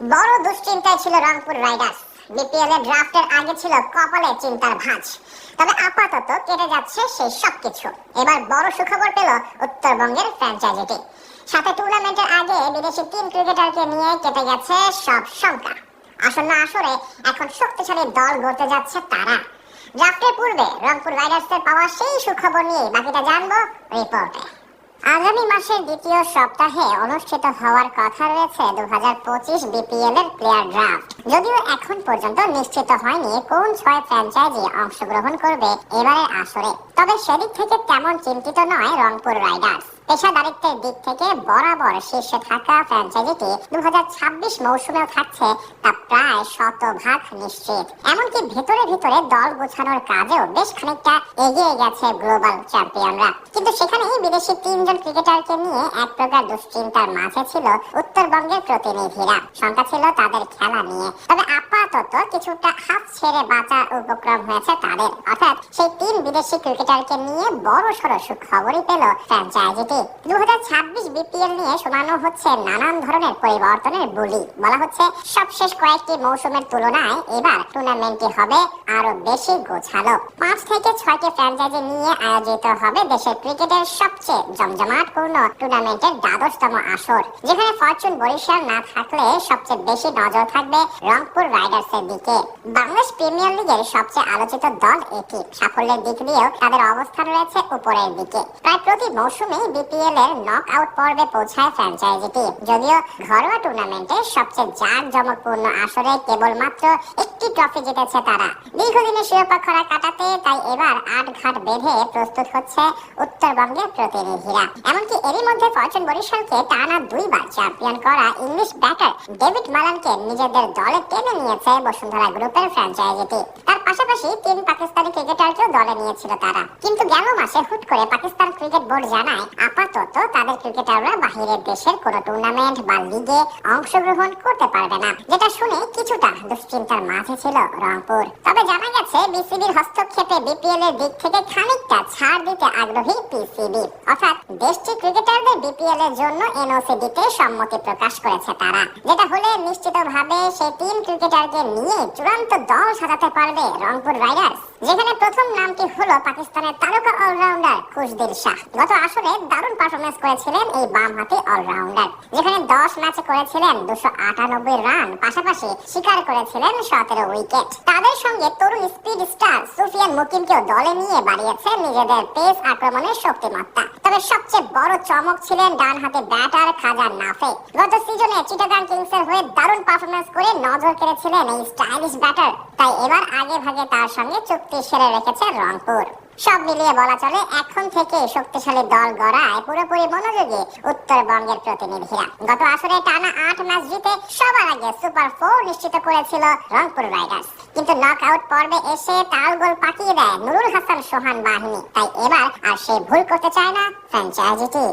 বড় দুশ্চিন্তায় ছিল রংপুর রাইডার্স। বিপিএল এর ড্রাফটের আগে ছিল কপালে চিন্তার ভাঁজ। তবে আপাতত কেটে যাচ্ছে সেই সব কিছু এবার বড় সুখবর পেল উত্তরবঙ্গের ফ্র্যাঞ্চাইজিটি সাথে টুর্নামেন্টের আগে বিদেশি তিন ক্রিকেটারকে নিয়ে কেটে গেছে সব শঙ্কা। আসন্ন আসরে এখন শক্তিশালী দল গড়তে যাচ্ছে তারা। ড্রাফটের পূর্বে রংপুর রাইডার্সের পাওয়া সেই সুখবর নিয়ে বাকিটা জানব রিপোর্টে। আগামী মাসের দ্বিতীয় সপ্তাহে অনুষ্ঠিত হওয়ার কথা রয়েছে দু হাজার পঁচিশ বিপিএল এর প্লেয়ার ড্রাফট যদিও এখন পর্যন্ত নিশ্চিত হয়নি কোন ছয় ফ্র্যাঞ্চাইজি অংশগ্রহণ করবে এবারের আসরে। তবে সেদিক থেকে তেমন চিন্তিত নয় রংপুর রাইডার্স। পেশাদারিত্বের দিক থেকে বরাবর শীর্ষে থাকা ফ্র্যাঞ্চাইজিটি দু হাজার ছাব্বিশ মৌসুমেও থাকছে তা প্রায় শতভাগ নিশ্চিত। এমনকি ভেতরে ভেতরে দল গোছানোর কাজেও বেশ খানিকটা এগিয়ে গেছে গ্লোবাল চ্যাম্পিয়নরা। কিন্তু সেখানেই বিদেশি তিনজন ক্রিকেটারকে নিয়ে এক প্রকার দুশ্চিন্তার মাঝে ছিল উত্তরবঙ্গের প্রতিনিধিরা। শঙ্কা ছিল তাদের খেলা নিয়ে। তবে আপাতত কিছুটা হাত ছেড়ে বাঁচার উপক্রম হয়েছে তাদের। অর্থাৎ সেই তিন বিদেশি ক্রিকেটারকে নিয়ে বড় সড়ো সুখবরই পেল ফ্র্যাঞ্চাইজিটি। দু হাজার ছাব্বিশ বিপিএল নিয়ে শোনানো হচ্ছে নানান ধরনের পরিবর্তনের বলি। বলা হচ্ছে, সবশেষ কয়েকটি মৌসুমের তুলনায় এবার টুর্নামেন্টটি হবে আরও বেশি গোছালো। পাঁচ থেকে ছয়টি ফ্র্যাঞ্চাইজি নিয়ে আয়োজিত হবে দেশের ক্রিকেটের সবচেয়ে জমজমাটপূর্ণ টুর্নামেন্টের দ্বাদশতম আসর, যেখানে ফরচুন বরিশাল না থাকলে সবচেয়ে বেশি নজর থাকবে রংপুর রাইডার্সের দিকে। বাংলাদেশ প্রিমিয়ার লিগের সবচেয়ে আলোচিত দল এটি সাফল্যের দিক দিয়েও তাদের অবস্থান রয়েছে উপরের দিকে। প্রায় প্রতি মৌসুমে বিপিএল এর নক আউট পর্বে পৌঁছায় ফ্র্যাঞ্চাইজিটি যদিও ঘরোয়া টুর্নামেন্টে সবচেয়ে জাঁক জমকপূর্ণ আসরে কেবলমাত্র একটি ট্রফি জিতেছে তারা। দীর্ঘদিনের শিরোপা খরা কাটাতে তাই এবার আট ঘাট বেঁধে প্রস্তুত হচ্ছে উত্তরবঙ্গের প্রতিনিধিরা। এমনকি এরই মধ্যে ফরচুন বরিশালকে টানা দুইবার চ্যাম্পিয়ন করা ইংলিশ ব্যাটার ডেভিড মালানকে নিজেদের দলে টেনে নিয়েছে বসুন্ধরা গ্রুপের ফ্র্যাঞ্চাইজিটি তার পাশাপাশি তিন পাকিস্তানি ক্রিকেটারকেও দলে নিয়েছিল তারা। কিন্তু গেল মাসে হুট করে পাকিস্তান ক্রিকেট বোর্ড জানায়, আপাতত তাদের ক্রিকেটাররা বাহিরের দেশের কোন টুর্নামেন্ট বা লিগে অংশগ্রহণ করতে পারবে না, যেটা শুনে কিছুটা দুশ্চিন্তার মাঝে ছিল রংপুর। তবে জানা গেছে, বিসিবির হস্তক্ষেপে বিপিএল এর দিক থেকে খানিকটা ছাড় দিতে আগ্রহী পিসিবি। অর্থাৎ দেশটির ক্রিকেটারদের বিপিএল এর জন্য এনওসি দিতে সম্মতি প্রকাশ করেছে তারা, যেটা হলে নিশ্চিতভাবে সেই তিন ক্রিকেটারকে নিয়ে চূড়ান্ত দল সাজাতে পারবে রংপুর রাইডার্স। যেখানে প্রথম নামটি হলো পাকিস্তানের তারকা অলরাউন্ডার খুশদিল শাহ। গত আসরে দারুণ পারফরমেন্স করেছিলেন এই বামহাতি অলরাউন্ডার, যেখানে দশ ম্যাচে করেছিলেন দুশো আটানব্বই রান, পাশাপাশি শিকার করেছিলেন সতেরো উইকেট। তাদের সঙ্গে তরুণ স্পিড স্টার সুফিয়ান মুকিমকেও দলে নিয়ে বাড়িয়েছে নিজেদের পেস আক্রমণের শক্তিমত্তা। তবে সবচেয়ে বড় চমক ছিলেন ডান হাতে ব্যাটার খাজা নাফে। গত সিজনে চিটাগাং কিংস এর হয়ে দারুণ পারফরমেন্স করে নজর কেড়েছিলেন এই স্টাইলিশ ব্যাটার তাই এবার আগে ভাগে তার সঙ্গে চুক্তি সেরে রেখেছে রংপুর। সব মিলিয়ে বলা চলে, এখন থেকে শক্তিশালী দল গড়ায় পুরোপুরি মনোযোগী উত্তরবঙ্গের প্রতিনিধিরা। গত আসরে টানা আট ম্যাচ জিতে সবার আগে সুপার ফোর নিশ্চিত করেছিল রংপুর রাইডার্স। কিন্তু নক আউট পর্বে এসে তাল গোল পাকিয়ে দেয় নুরুল হাসান সোহান বাহিনী। তাই এবার আর সে ভুল করতে চায় না ফ্র্যাঞ্চাইজিটি।